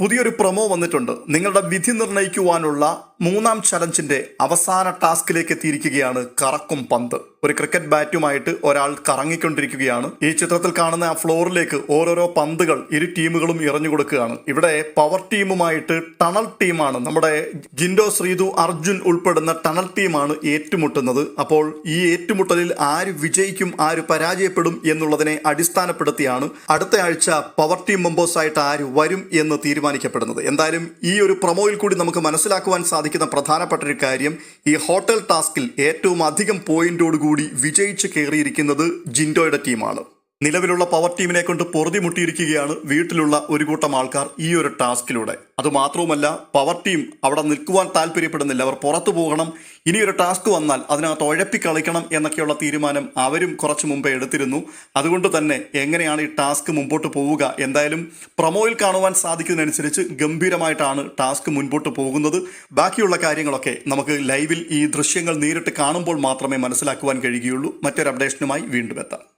പുതിയൊരു പ്രൊമോ വന്നിട്ടുണ്ട്. നിങ്ങളുടെ വിധി നിർണയിക്കുവാനുള്ള മൂന്നാം ചലഞ്ചിന്റെ അവസാന ടാസ്കിലേക്ക് എത്തിയിരിക്കുകയാണ് കറക്കും പന്ത്. ഒരു ക്രിക്കറ്റ് ബാറ്റുമായിട്ട് ഒരാൾ കറങ്ങിക്കൊണ്ടിരിക്കുകയാണ്. ഈ ചിത്രത്തിൽ കാണുന്ന ആ ഫ്ലോറിലേക്ക് ഓരോരോ പന്തുകൾ ഇരു ടീമുകളും ഇറഞ്ഞു കൊടുക്കുകയാണ്. ഇവിടെ പവർ ടീമുമായിട്ട് ടണൽ ടീമാണ് നമ്മുടെ ജിൻഡോ ശ്രീതു അർജുൻ ഉൾപ്പെടുന്ന ടണൽ ടീമാണ് ഏറ്റുമുട്ടുന്നത്. അപ്പോൾ ഈ ഏറ്റുമുട്ടലിൽ ആര് വിജയിക്കും ആര് പരാജയപ്പെടും എന്നുള്ളതിനെ അടിസ്ഥാനപ്പെടുത്തിയാണ് അടുത്ത ആഴ്ച പവർ ടീം മെമ്പേഴ്സായിട്ട് ആര് വരും എന്ന് തീരുമാനിക്കപ്പെടുന്നത്. എന്തായാലും ഈ ഒരു പ്രൊമോയിൽ കൂടി നമുക്ക് മനസ്സിലാക്കുവാൻ സാധിക്കുന്ന പ്രധാനപ്പെട്ട ഒരു കാര്യം ഈ ഹോട്ടൽ ടാസ്കിൽ ഏറ്റവും അധികം പോയിന്റോടുകൂടി വിജയിച്ച് കയറിയിരിക്കുന്നത് ജിൻഡോയുടെ ടീമാണ്. നിലവിലുള്ള പവർ ടീമിനെ കൊണ്ട് പൊറുതിമുട്ടിയിരിക്കുകയാണ് വീട്ടിലുള്ള ഒരു കൂട്ടം ആൾക്കാർ ഈ ഒരു ടാസ്കിലൂടെ അതുമാത്രവുമല്ല പവർ ടീം അവിടെ നിൽക്കുവാൻ താല്പര്യപ്പെടുന്നില്ല. അവർ പുറത്തു പോകണം. ഇനിയൊരു ടാസ്ക് വന്നാൽ അതിനകത്ത് ഉഴപ്പിക്കളിക്കണം എന്നൊക്കെയുള്ള തീരുമാനം അവരും കുറച്ചു മുമ്പേ എടുത്തിരുന്നു. അതുകൊണ്ട് തന്നെ എങ്ങനെയാണ് ഈ ടാസ്ക് മുമ്പോട്ട് പോവുക? എന്തായാലും പ്രൊമോയിൽ കാണുവാൻ സാധിക്കുന്നതനുസരിച്ച് ഗംഭീരമായിട്ടാണ് ടാസ്ക് മുൻപോട്ട് പോകുന്നത്. ബാക്കിയുള്ള കാര്യങ്ങളൊക്കെ നമുക്ക് ലൈവിൽ ഈ ദൃശ്യങ്ങൾ നേരിട്ട് കാണുമ്പോൾ മാത്രമേ മനസ്സിലാക്കുവാൻ കഴിയുകയുള്ളൂ. മറ്റൊരു അപ്ഡേഷനുമായി വീണ്ടും എത്താം.